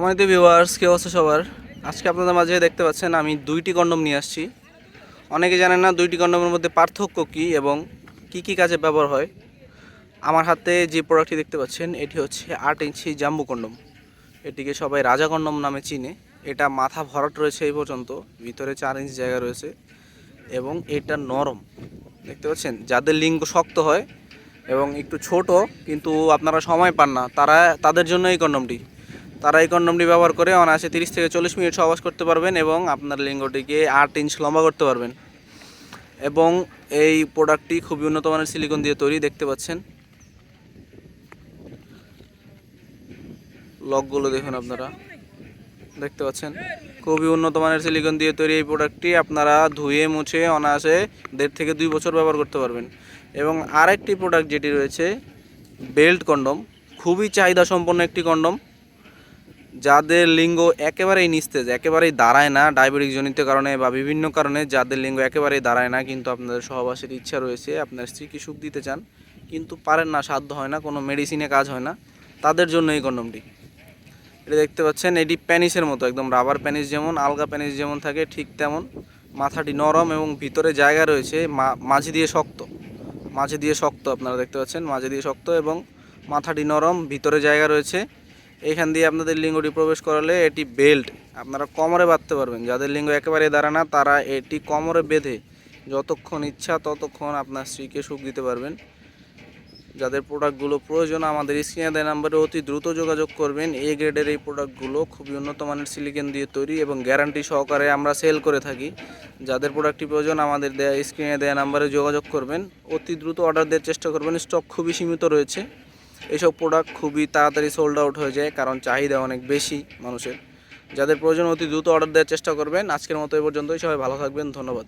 সম্মানিত ভিউয়ার্স কে অবস্থা সবার? আজকে আপনাদের মাঝে দেখতে পাচ্ছেন, আমি দুইটি কন্ডম নিয়ে আসছি। অনেকে জানেন না দুইটি কন্ডমের মধ্যে পার্থক্য কী এবং কি কি কাজে ব্যবহার হয়। আমার হাতে যে প্রোডাক্টটি দেখতে পাচ্ছেন, এটি হচ্ছে আট ইঞ্চি জাম্বু কন্ডম এটিকে সবাই রাজা কন্ডম নামে চিনে। এটা মাথা ভরাট রয়েছে এই পর্যন্ত, ভিতরে চার ইঞ্চি জায়গা রয়েছে এবং এটা নরম। দেখতে পাচ্ছেন, যাদের লিঙ্গ শক্ত হয় এবং একটু ছোট, কিন্তু আপনারা সময় পান না, তারা, তাদের জন্য এই কন্ডমটি তারা এই কন্ডমটি ব্যবহার করে অনায়াসে তিরিশ থেকে চল্লিশ মিনিট সহবাস করতে পারবেন এবং আপনার লিঙ্গটিকে আট ইঞ্চ লম্বা করতে পারবেন। এবং এই প্রোডাক্টটি খুবই উন্নত মানের সিলিকন দিয়ে তৈরি, দেখতে পাচ্ছেন। লকগুলো দেখুন আপনারা। দেখতে পাচ্ছেন? খুবই উন্নত মানের সিলিকন দিয়ে তৈরি এই প্রোডাক্টটি আপনারা ধুয়ে, মুছে অনায়াসে দেড় থেকে দুই বছর ব্যবহার করতে পারবেন। এবং আরেকটি প্রোডাক্ট যেটি রয়েছে, বেল্ট কন্ডম। খুবই চাহিদা সম্পন্ন একটি কন্ডম। যাদের লিঙ্গ একেবারেই নিস্তেজ, একেবারেই দাঁড়ায় না ডায়াবেটিক জনিত কারণে বা বিভিন্ন কারণে যাদের লিঙ্গ একেবারেই দাঁড়ায় না, কিন্তু আপনাদের সহবাসের ইচ্ছা রয়েছে, আপনার স্ত্রীকে সুখ দিতে চান, কিন্তু পারেন না, সাধ্য হয় না, কোনো মেডিসিনে কাজ হয় না, তাদের জন্য এই কন্ডমটি। এটা দেখতে পাচ্ছেন, এটি প্যানিসের মতো, একদম রাবার প্যানিস যেমন, আলগা প্যানিস যেমন থাকে, ঠিক তেমন। মাথাটি নরম এবং ভিতরে জায়গা রয়েছে মাঝে দিয়ে শক্ত। মাঝে দিয়ে শক্ত, আপনারা দেখতে পাচ্ছেন, মাঝে দিয়ে শক্ত এবং মাথাটি নরম, ভিতরে জায়গা রয়েছে। এখান দিয়ে আপনাদের লিঙ্গটি প্রবেশ করালে এটি বেল্ট। আপনারা কোমরে বাঁধতে পারবেন। যাদের লিঙ্গ একেবারে দাঁড়া না, তারা এটি কোমরে বেঁধে যতক্ষণ ইচ্ছা ততক্ষণ আপনার স্ত্রীকে সুখ দিতে পারবেন। যাদের প্রোডাক্টগুলো প্রয়োজন, আমাদের স্ক্রিনে দেয় নাম্বারে অতি দ্রুত যোগাযোগ করবেন। এ গ্রেডের এই প্রোডাক্টগুলো খুবই উন্নত মানের সিলিকন দিয়ে তৈরি এবং গ্যারান্টি সহকারে আমরা সেল করে থাকি। যাদের প্রোডাক্টটি প্রয়োজন, আমাদের দেয়া স্ক্রিনে দেয়া নাম্বারে যোগাযোগ করবেন। অতি দ্রুত অর্ডার দেওয়ার চেষ্টা করবেন। স্টক খুবই সীমিত রয়েছে। এইসব প্রোডাক্ট খুবই তাড়াতাড়ি সোল্ড আউট হয়ে যায়, কারণ চাহিদা অনেক বেশি মানুষের। যাদের প্রয়োজন অতি দ্রুত অর্ডার দেওয়ার চেষ্টা করবেন, আজকের মতো এ পর্যন্তই। সবাই ভালো থাকবেন, ধন্যবাদ।